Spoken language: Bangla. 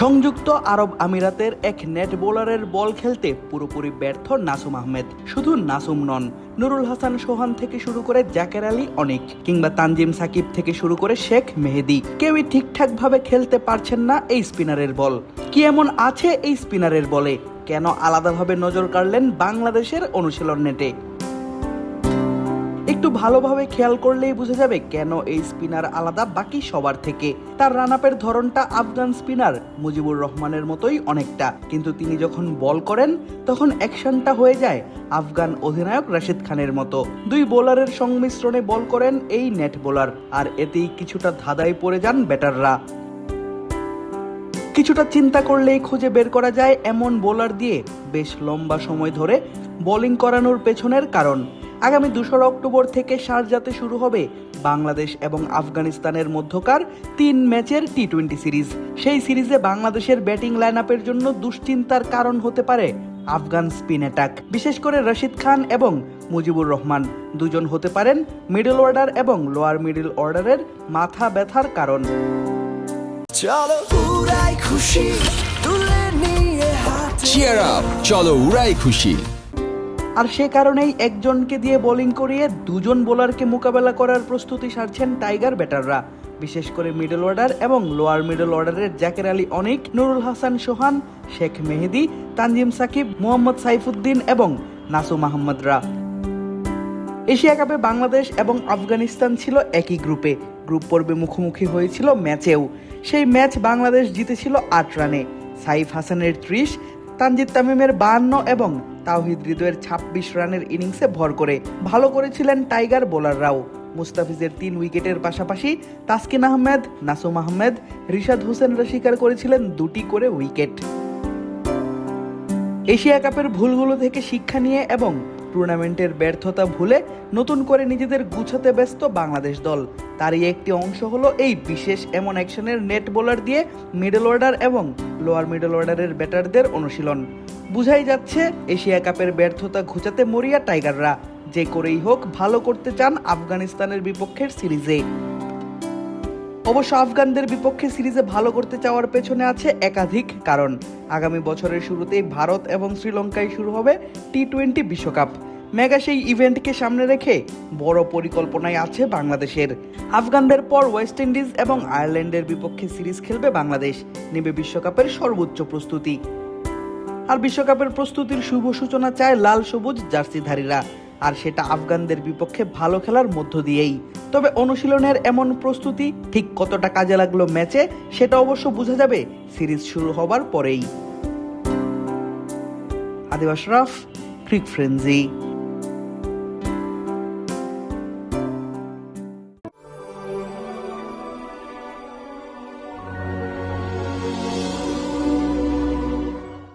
সংযুক্ত আরব আমিরাতের এক নেট বোলারের বল খেলতে পুরোপুরি ব্যর্থ নাসুম আহমেদ। শুধু নাসুম নন, নুরুল হাসান সোহান থেকে শুরু করে জাকের আলী অনেক, কিংবা তানজিম সাকিব থেকে শুরু করে শেখ মেহেদি। কেউই ঠিকঠাকভাবে খেলতে পারছেন না এই স্পিনারের বল। কি এমন আছে এই স্পিনারের বলে? কেন আলাদাভাবে নজর কাড়লেন বাংলাদেশের অনুশীলন নেটে? একটু ভালোভাবে খেয়াল করলেই বোঝা যাবে কেন এই স্পিনার আলাদা বাকি সবার থেকে। তার রান আপের ধরনটা আফগান স্পিনার মুজিবুর রহমানের মতোই অনেকটা। কিন্তু তিনি যখন বল করেন, তখন অ্যাকশনটা হয়ে যায় আফগান অধিনায়ক রাশিদ খানের মতো। দুই বোলারের সংমিশ্রণে বল করেন এই নেট বোলার, আর এতেই কিছুটা ধাঁধায় পড়ে যান ব্যাটাররা। কিছুটা চিন্তা করলেই খুঁজে বের করা যায় এমন বোলার দিয়ে বেশ লম্বা সময় ধরে বোলিং করানোর পেছনের কারণ। আগামী দোসরা অক্টোবর থেকে শারজাতে শুরু হবে বাংলাদেশ এবং আফগানিস্তানের মধ্যকার তিন ম্যাচের টি টোয়েন্টি সিরিজ। সেই সিরিজে বাংলাদেশের ব্যাটিং লাইন আপের জন্য দুশ্চিন্তার কারণ হতে পারে আফগান স্পিন অ্যাটাক বিশেষ করে রশিদ খান এবং মুজিবুর রহমান দুজন হতে পারেন মিডল অর্ডার এবং লোয়ার মিডল অর্ডারের মাথা ব্যথার কারণ। চলো উড়াই খুশি তুলে নিয়ে হাতে চিয়ার আপ চলো উড়াই খুশি। আর সে কারণেই একজনকে দিয়ে বোলিং করিয়ে দুজন বোলারকে মোকাবেলা করার প্রস্তুতি সারছেন টাইগার ব্যাটাররা বিশেষ করে মিডল অর্ডার এবং লোয়ার মিডল অর্ডারের জাকের আলী অনিক, নুরুল হাসান সোহান, শেখ মেহেদি, তানজিম সাকিব, মোহাম্মদ সাইফুদ্দিন এবং নাসু আহমদরা। এশিয়া কাপে বাংলাদেশ এবং আফগানিস্তান ছিল একই গ্রুপে। গ্রুপ পর্বে মুখোমুখি হয়েছিল ম্যাচেও। সেই ম্যাচ বাংলাদেশ জিতেছিল আট রানে। সাইফ হাসানের ত্রিশ তানজিদ তামিমের বাহান্ন এবং তাওহিদ হৃদয়ের ছাব্বিশ রানের ইনিংসে ভর করে। ভালো করেছিলেন টাইগার বোলাররাও। মুস্তাফিজের তিন উইকেটের পাশাপাশি তাসকিন আহমেদ, নাসুম আহমেদ, রিশাদ হোসেনরা স্বীকার করেছিলেন দুটি করে উইকেট। এশিয়া কাপের ভুলগুলো থেকে শিক্ষা নিয়ে এবং টুর্নামেন্টের ব্যর্থতা ভুলে নতুন করে নিজেদের গুছাতে ব্যস্ত বাংলাদেশ দল। তারই একটি অংশ হলো এই বিশেষ এমন অ্যাকশনের নেট বোলার দিয়ে মিডল অর্ডার এবং লোয়ার মিডল অর্ডারের ব্যাটারদের অনুশীলন। বুঝাই যাচ্ছে, এশিয়া কাপের ব্যর্থতা ঘুচাতে মরিয়া টাইগাররা। যে করেই হোক, ভালো করতে চান আফগানিস্তানের বিপক্ষের সিরিজে। অবশ্য আফগানদের বিপক্ষে সিরিজে ভালো করতে চাওয়ার পেছনে আছে একাধিক কারণ। আগামী বছরের শুরুতেই ভারত এবং শ্রীলঙ্কায় শুরু হবে টি টোয়েন্টি বিশ্বকাপ। মেগা সেই ইভেন্টকে সামনে রেখে বড় পরিকল্পনায় আছে বাংলাদেশের। আফগানদের পর ওয়েস্ট ইন্ডিজ এবং আয়ারল্যান্ডের বিপক্ষে সিরিজ খেলবে বাংলাদেশ, নেবে বিশ্বকাপের সর্বোচ্চ প্রস্তুতি। আর বিশ্বকাপের প্রস্তুতির শুভ সূচনা চায় লাল সবুজ জার্সিধারীরা। আর সেটা আফগানদের বিপক্ষে ভালো খেলার মধ্য দিয়েই। তবে অনুশীলনের এমন প্রস্তুতি ঠিক কতটা কাজে লাগল ম্যাচে, সেটা অবশ্য বোঝা যাবে সিরিজ শুরু হবার পরেই। আদিবাস রাফ, ক্রিক ফ্রেন্সি।